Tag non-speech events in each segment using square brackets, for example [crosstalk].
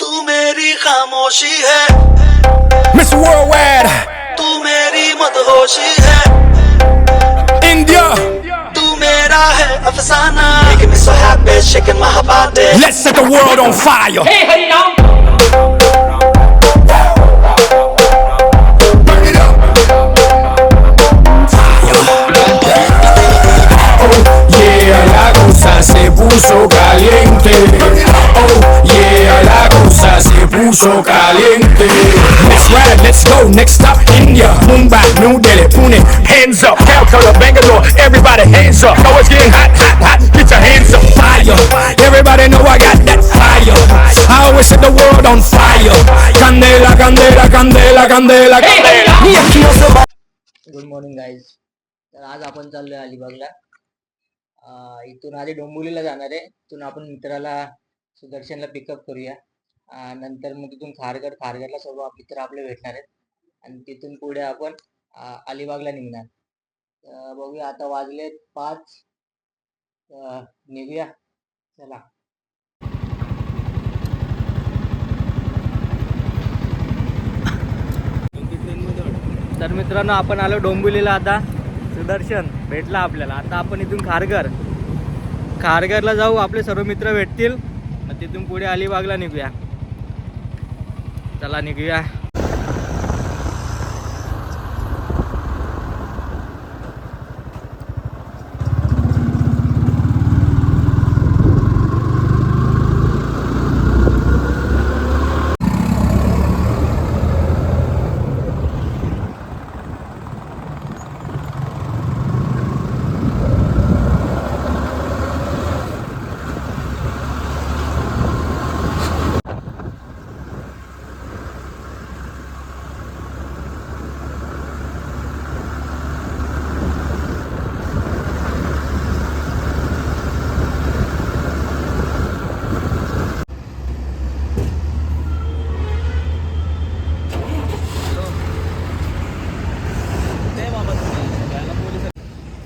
तू मेरी खामोशी है Miss Worldwide, तू मेरी मदहोशी है India. तू मेरा है अफसाना Making me so happy, shaking my body Let's set the world on fire. Burn it up. Oh, yeah, la cosa se puso caliente. Oh, yeah, la cosa se puso caliente. Let's ride, let's go. Next stop, India. Mumbai, New Delhi, Pune. Hands up, Calcutta, Bangalore. Everybody, hands up. Know it's getting hot, hot, hot. Get your hands up, fire. Everybody know I got that fire. I always set the world on fire. Candela, candela, candela, candela, candela. Y aquí no se va. Good morning guys तर आज आपण चाललोय अलिबागला अं, इथून आधी डोंबिवलीला जाणार आहे इथून आपण मित्राला सुदर्शनला पिकअप करूया. नंतर मग तिथून खारघर खारघरला सर्व मित्र आपले भेटणार आहेत. आणि तिथून पुढे आपण अलिबागला निघणार. बघूया आता वाजले पाच. निघूया. चला. तर मित्रांनो आपण आलो डोंबिवलीला आता. सुदर्शन भेटला आपल्याला. आता आपण इथून खारघर. खारघरला जाऊ आपले सर्व मित्र भेटतील. तिथून पुढे अलिबागला निघूया. चला निघूया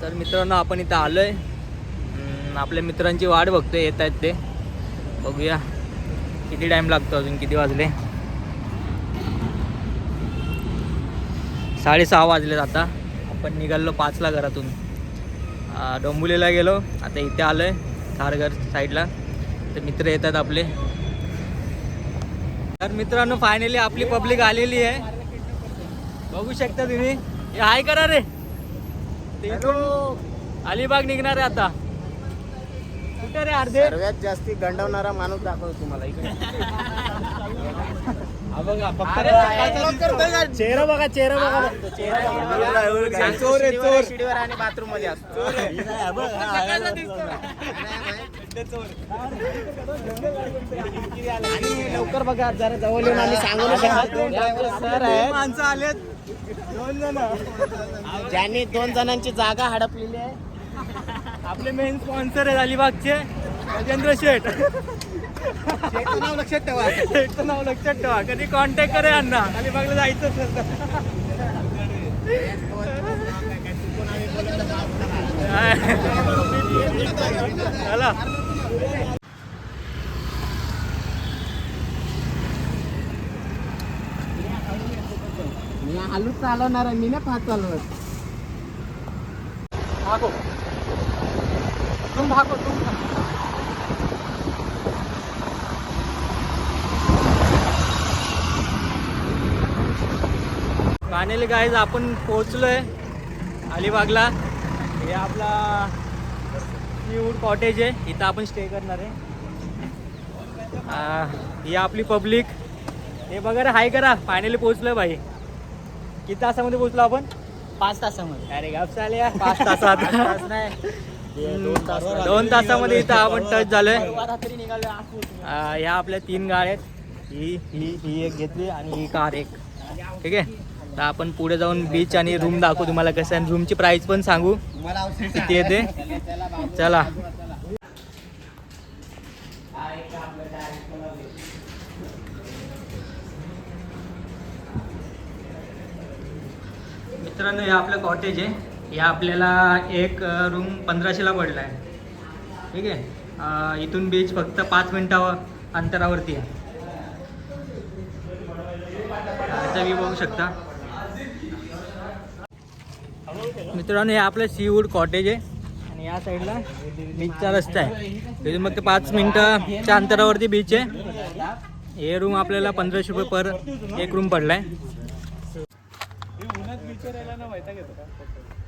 तर मित्रांनो आपण इथं आलोय. आपल्या मित्रांची वाट बघतोय येत आहेत ते. बघूया. किती टाइम लागतो अजून किती वाजले? साडेसहा वाजलेत आता. आपण निघालो पाचला घरातून. डोंबुलीला गेलो. आता इथे आलोय खारघर साईडला तर मित्र येतात आपले. तर मित्रांनो फायनली आपली पब्लिक आलेली आहे. बघू शकता तुम्ही. हे हाय करा रे. ते अलिबाग निघणार आहे आता. कुठे रे अर्धे? सर्वात जास्ती गंडवणारा माणूस दाखवतो तुम्हाला इकडे. चेहरा बघा चेहरा बघा. चेहरा चोर आहे, चोर. शिडीवर आणि बाथरूममध्ये असतो आणि लवकर बघा जरा जवळ येऊन आम्ही सांगू नाही शकत सर आहेत. माणसं आलेत. दोन जण. ज्यांनी दोन जणांची जागा हडपलेली आहे. आपले मेन स्पॉन्सर आहेत अलिबागचे. राजेंद्र शेठ. शेठचं नाव लक्षात ठेवा. शेठचं नाव लक्षात ठेवा. कधी कॉन्टॅक्ट करे अण्णा. अलिबागला जायचं चला. मी आलू चालवणार आहे. मी ना पाच चालवत. भागो तुम भागो तुम फायनली गाईज आपण पोहोचलोय अलिबागला. हे आपला सीवूड कॉटेज आहे. इथं आपण स्टे करणार आहे. ही आपली पब्लिक हे बघा हाय करा. फायनली पोहोचलोय भाई. किती तासामध्ये पोहोचलो आपण? पाच तासामध्ये. अरे गाप चाले पाच तासात. तास दोन तासामध्ये इथं आपण टच झालोय. ह्या आपल्या तीन गाड्या आहेत. ही ही ही एक घेतली आणि ही कार एक. ठीक आहे? तर आपण पुढे जाऊन बीच आणि रूम दाखवू तुम्हाला कसं आहे. रूमची प्राइस पण सांगू. किती येते चला. मित्रांनो हे आपलं कॉटेज आहे. हे आपल्याला एक रूम पंधराशेला पडला आहे ठीक आहे? इथून बीच फक्त पाच मिनटावर अंतरावरती आहे. बीचचा बघू शकता. मित्रांनो हे आपलं सीवूड कॉटेज आहे. आणि या साईडला बीचचा रस्ता आहे. तिथून मग ते पाच मिनटाच्या अंतरावरती बीच आहे. हे रूम आपल्याला पंधराशे रुपये पर एक रूम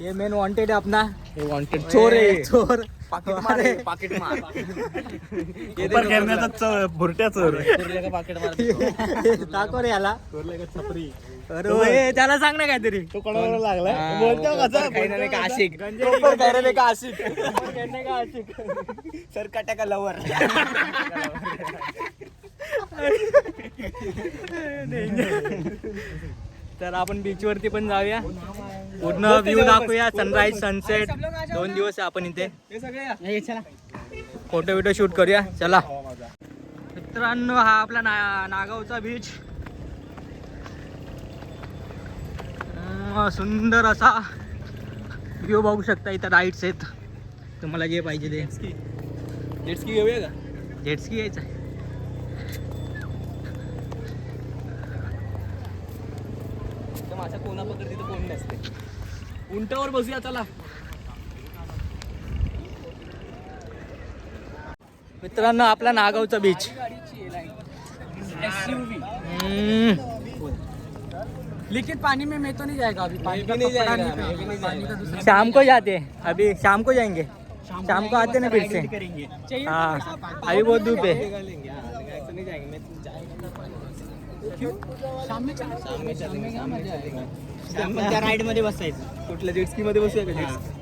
ये मेन वॉन्टेड है अपना। वॉन्टेड चोर है चोर। अरे, पाकिट मार। [laughs] भुरट्या चोर दाखव रे याला? अरे त्याला सांग ना काहीतरी. तो हा. बोलतो कसा काही [laughs] [laughs] नाही का आशिक. कहने का आशिक. कहने का आशिक. का लवर तर आपण बीच वरती पण जाऊया. पूर्ण व्ह्यू दाखवूया सनराईज सनसेट दोन दिवस आहे आपण इथे. फोटो बिटो शूट करूया. चला. मित्रांनो हा आपला ना नागावचा बीच सुंदर असा व्ह्यू बघू शकता इथं राईट्स आहेत. तुम्हाला जे पाहिजे ते. जेट्सकी घेऊया का? जेट्सकी यायचं तर माझ्या कोणा पकड तिथं कोण नसते उंटावर बसूया चला. मित्रांनो आपला नागावचा बीच लिक्विड पानी में मैं तो नहीं जाएगा अभी पानी का नहीं जाएगा, नहीं मैं पहनना। शाम को जाते. हैं अभी शाम को जाएँगे शाम को आते ना फिर से. हाँ. अभी बहुत धूप है. आएगा त्या राईडमध्ये बसायचं? कुठल्या जेट्सकी मध्ये बसूया का जेट्स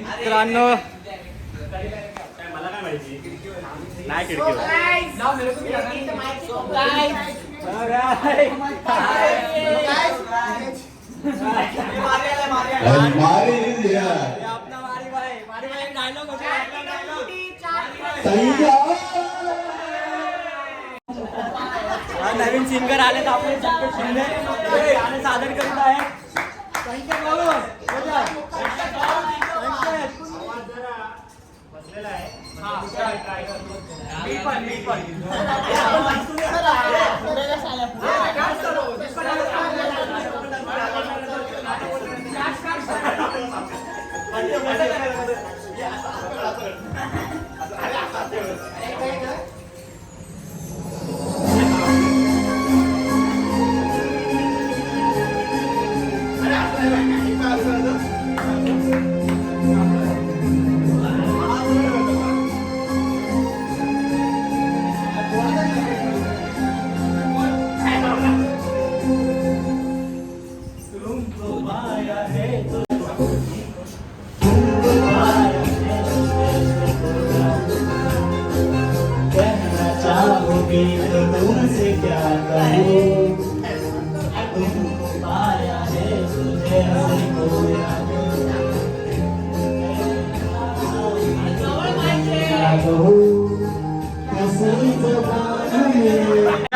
मित्रांनो हा नवीन सिंगर आले आपले शिंदे. ते सादर करत आहे संकेत बाबू बोला. संकेत.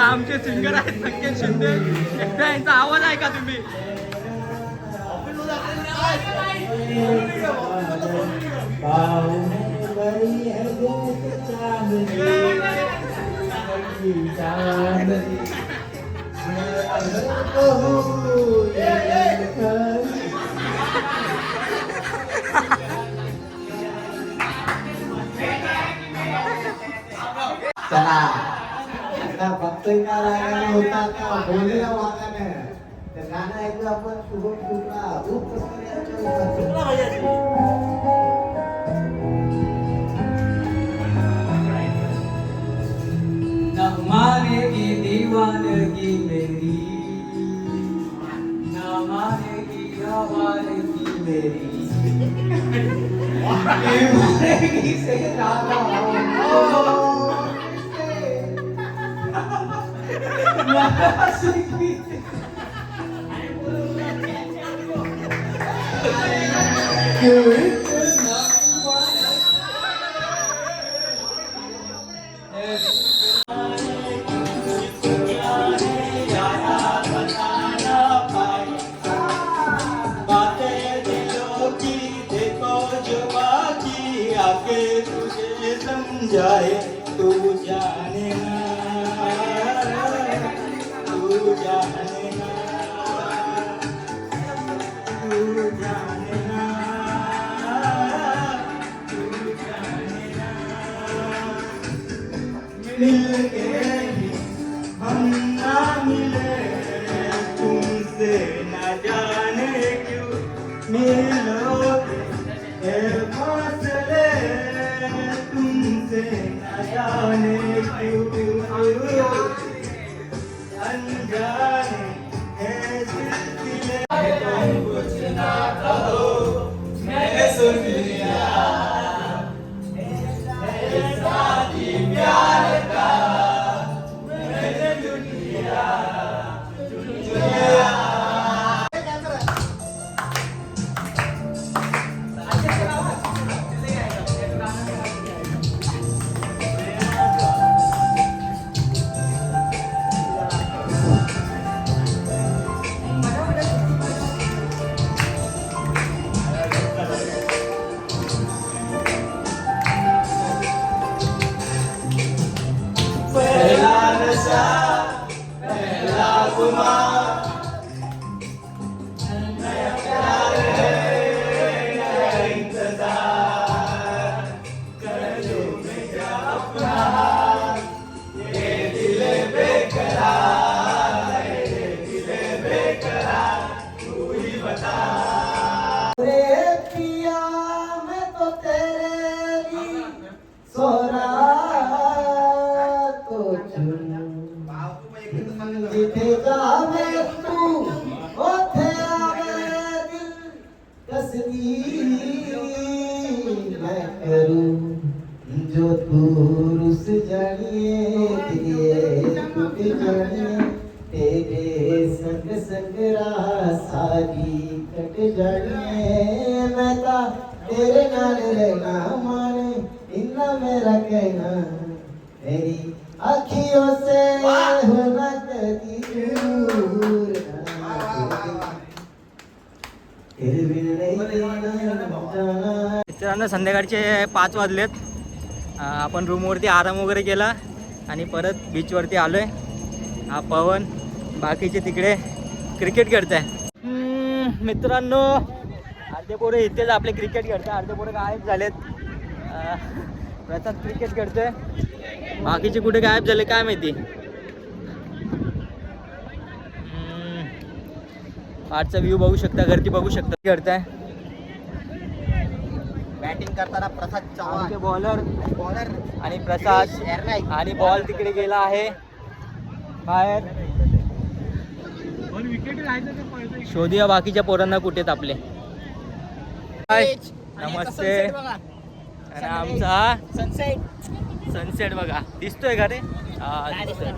आमचे सिंगर आहेत संकेत शिंदे एकदा यांचा आवाज आहे का तुम्ही चला आता फक्त एका रागाने होता आता बोलीला वागाने तर गाणं ऐकलं आपण शुभम शुक्ला खूप न मानेगी दीवानगी मेरी. न मानेगी आवारगी मेरी. [laughs] मानेगी से राधा. [laughs] cười. तू मित्रांनो संध्याकाळचे पाच वाजलेत. आपण रूमवरती आराम वगैरे केला आणि परत बीचवरती आलो आहे हा पवन बाकीचे तिकडे क्रिकेट खेळत आहे मित्रांनो अर्धे पोरं इथेच आपले क्रिकेट खेळते अर्धे पोरं गायब झालेत. अं, प्रसाद क्रिकेट खेळतोय. बाकीचे कुठे गायब झाले काय माहिती? आजचा व्ह्यू बघू शकता घरती बघू शकता. खेळताय बॅटिंग करताना प्रसाद आमचे बॉलर बॉलर आणि प्रसाद. आणि बॉल तिकडे गेला आहे. बाहेर. शोधूया बाकीच्या पोरांना कुठेत आपले. हाय नमस्ते. आणि आमचा सनसेट सनसेट बघा. दिसतोय का रे? हा दिसतोय.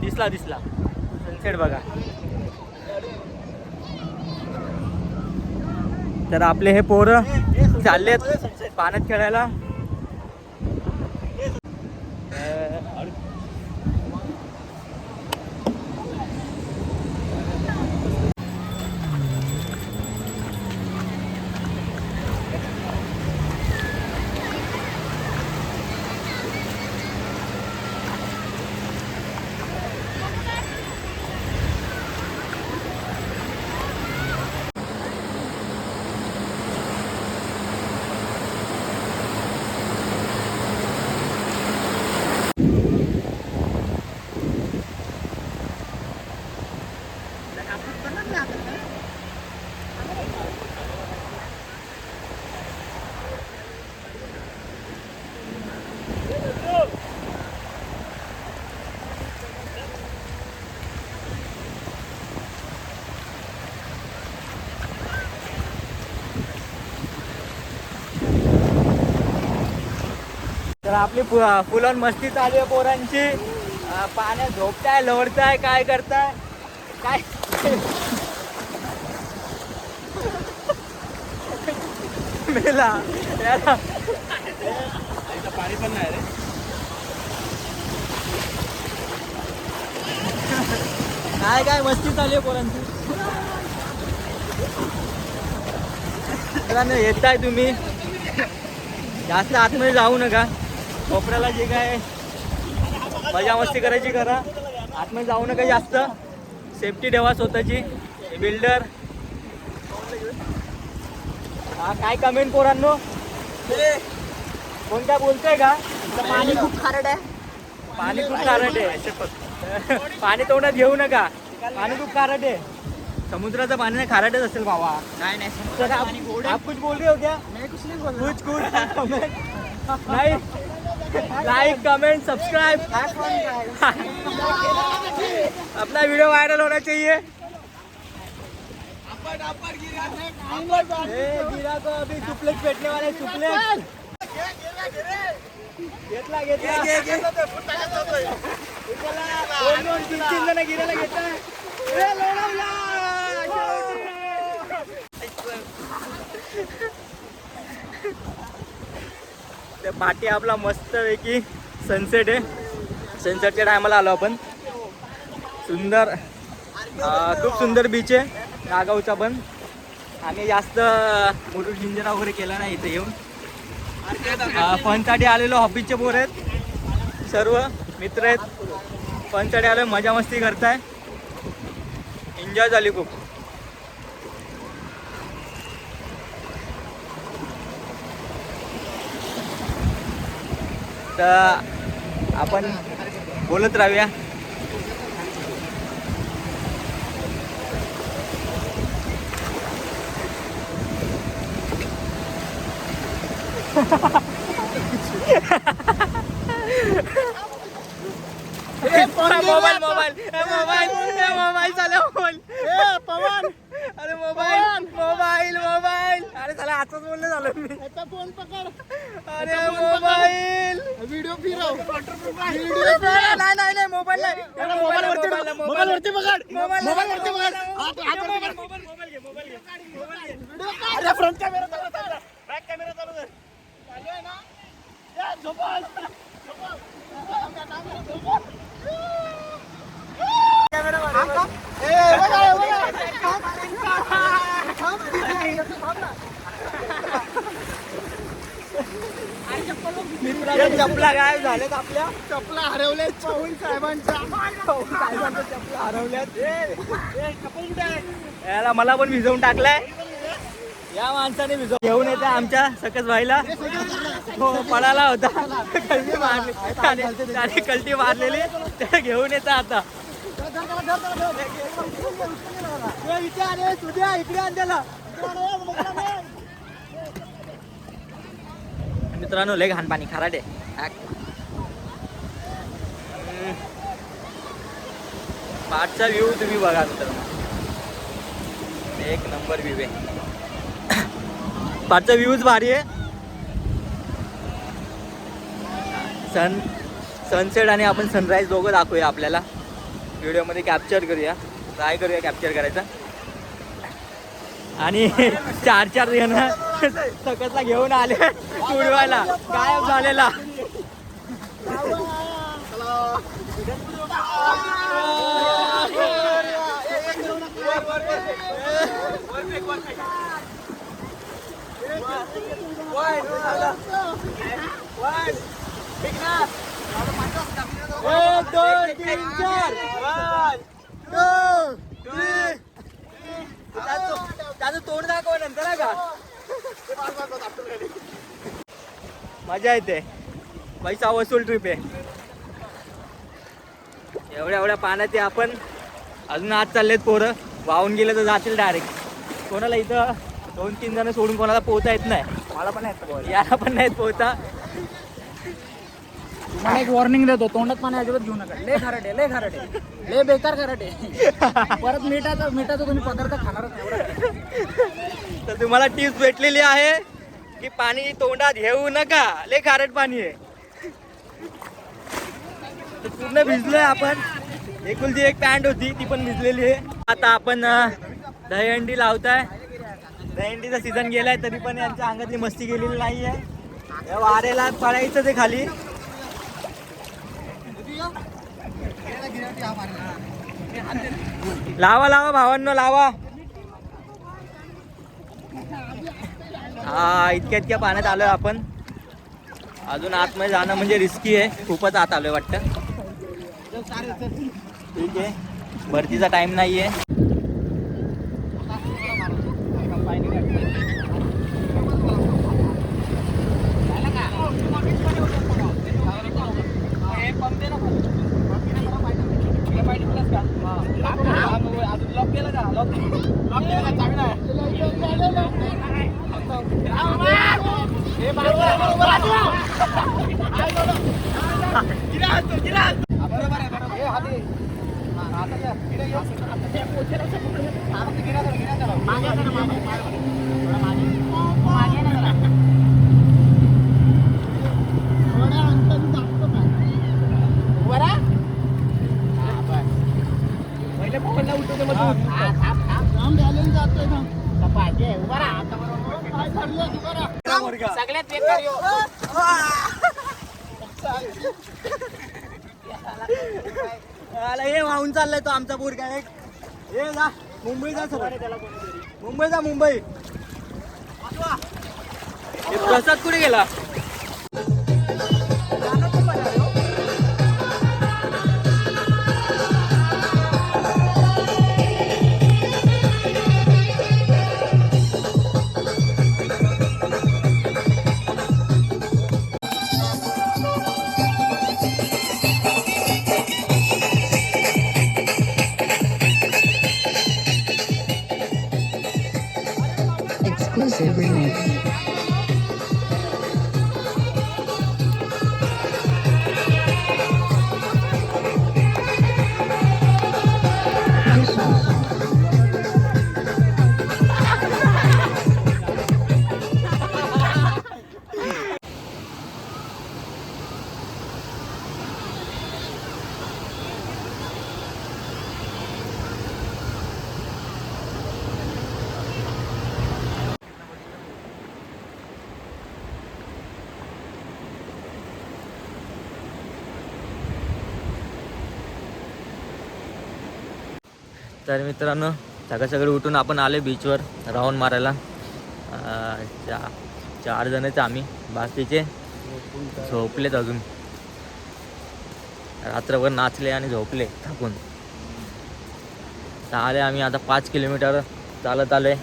दिसला दिसला. सनसेट बघा. तर आपले हे पोरं चाललेत पाण्यात खेळायला. तर आपली फुल ऑन मस्ती चालू आहे पोरांची. पाण्यात झोपताय लोडताय काय करताय? काय? मेला. पाणी पण नाही रे काय काय मस्ती चालू आहे पोरांची. मित्रांनो येताय तुम्ही. जास्त आतमध्ये जाऊ नका. कोपऱ्याला जे काय मजा मस्ती करायची करा आतमध्ये जाऊ नका जास्त. सेफ्टी ठेवा स्वतःची. बिल्डर हा काय कमेंट पोरांनो? कोण काय बोलतोय का? पाणी खूप खारट आहे. पाणी खूप खारट आहे. पाणी तोंडात घेऊ नका. पाणी खूप खारट आहे. समुद्राचं पाणी नाही खारटच असेल भावा. नाही नाही आप, आप कुछ बोल रहे हो क्या? कुछ कुछ कमेंट नाही. लाइक कमेंट सब्सक्राइब अपना वीडियो वायरल होना चाहिए। गिरा को अभी सुपलेक्स पेटने वाले सुपलेक्स घेतला घेतला गिरायला घेताय त्या पाठी आपला मस्तपैकी सनसेट आहे. सनसेटच्या टायमाला आलो आपण. सुंदर खूप सुंदर बीच आहे. नागावचा पण. आम्ही जास्त मोठं जिंजरा वगैरे केला नाही इथे येऊन. फनसाठी आलेलो हॉबीचे पोर आहेत. सर्व मित्र आहेत. फनसाठी आलो मजा मस्ती करताय. एन्जॉय झाली खूप. तर आपण बोलत राहूया मोबाईल मोबाईल मोबाईल मोबाईल चालू मोबाईल पवन अरे मोबाईल मोबाईल मोबाईल. अरे चला आताच बोलले झालं मी. फोन पकड. अरे मोबाईल. व्हिडिओ फिरव. नाही नाही नाही मोबाईल नाही. मोबाईल वरती मोबाईल वरती पकड मोबाईल मोबाईल वरती पकड मोबाईल मोबाईल घे मोबाईल घे मोबाईल घे अरे फ्रंट कॅमेरा चालू कर बॅक कॅमेरा चालू कर चालू आहे ना? या, झोपाल. या चपला काय झाल्यात आपल्या चपला हरवल्यात पाहून साहेबांच्या साहेबांच्या चपला हरवल्यात याला मला पण भिजवून टाकलाय या माणसाने भिजव घेऊन येते आमच्या सकस भाईला हो पळाला होता कल्टी मारली त्याने कल्टी मारलेली त्याला घेऊन येतं आता मित्रांनो लय घाण पाणी खराट आहे. पाठचा व्ह्यू तुम्ही बघा मित्रांनो. एक नंबर व्ह्यू आहे. पाठचा व्ह्यूज भारी आहे. सन सनसेट आणि आपण सनराईज दोघं दाखवूया आपल्याला. व्हिडिओमध्ये कॅप्चर करूया ट्राय करूया कॅप्चर करायचा आणि चार चार जण सकसला घेऊन आले उडवायला गायब झालेला एक दोन तीन चार. त्याचं त्याचं तोंड दाखव नंतर का? मजा येते. पैसा वसूल ट्रिप आहे. एवढ्या एवढ्या पाण्यात आपण. अजून आज चाललेत पोरं. वाहून गेले तर जातील डायरेक्ट कोणाला इथं दोन तीन जण सोडून कोणाला पोहता येत नाही. मला पण नाही याला पण नाहीत पोहता. मला एक वॉर्निंग देतो तोंडात पाणी अजिबात घेऊ नका. लय खराटे लय खराटे लय बेकार खराटे आहे. परत मिठाचं मिठाचा तुम्ही पदार्थ खाणारच नाही तर तुम्हाला टिप्स भेटलेली आहे की पाणी तोंडात घेऊ नका. लय खारट पाणी आहे. तर पूर्ण भिजलोय आपण. एकुलती एक पॅन्ट होती ती पण भिजलेली आहे. आता आपण दहीहंडी लावताय. दहीहंडीचा सीझन गेलाय तरी पण यांच्या अंगातली मस्ती गेलेली नाहीये. आहे वारेला पडायचं ते खाली. लावा लावा भावांनो लावा. हा इतक्या इतक्या पाण्यात आलोय आपण. अजून आतमध्ये जाणं म्हणजे रिस्की आहे. खूपच आत आलोय वाटतं. ठीक आहे. भरतीचा टाइम नाहीये. आहे आला हे वाहून चाललाय तो आमचा पोरगा एक. हे जा मुंबई जा सर मुंबई जा मुंबई. प्रसाद कुठे गेला? sofrimento. तर मित्रांनो सकाळ सकाळी उठून आपण आले बीचवर राऊंड मारायला. चा चार जणच आम्ही बाकीचे झोपलेत अजून. रात्रभर नाचले आणि झोपले थकून तर आले आम्ही आता पाच किलोमीटर चालत आले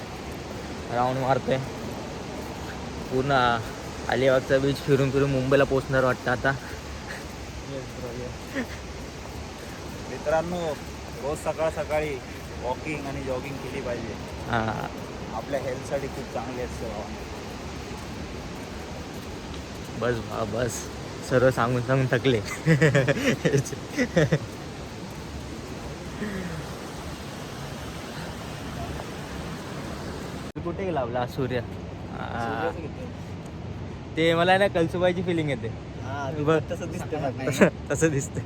राऊंड मारतोय. पूर्ण अलिबागचा बीच फिरून फिरून मुंबईला पोचणार वाटतं आता. मित्रांनो रोज सकाळ सकाळी वॉकिंग आणि जॉगिंग केली पाहिजे. हां. आपल्या हेल्थसाठी खूप चांगली असते बस बा बस. सर्व सांगून सांगून थकले. कुठे लावला सूर्य? ते मला ना कलसुबाईची फिलिंग येते. बघ. तसं दिसतं तसं तसं दिसतं.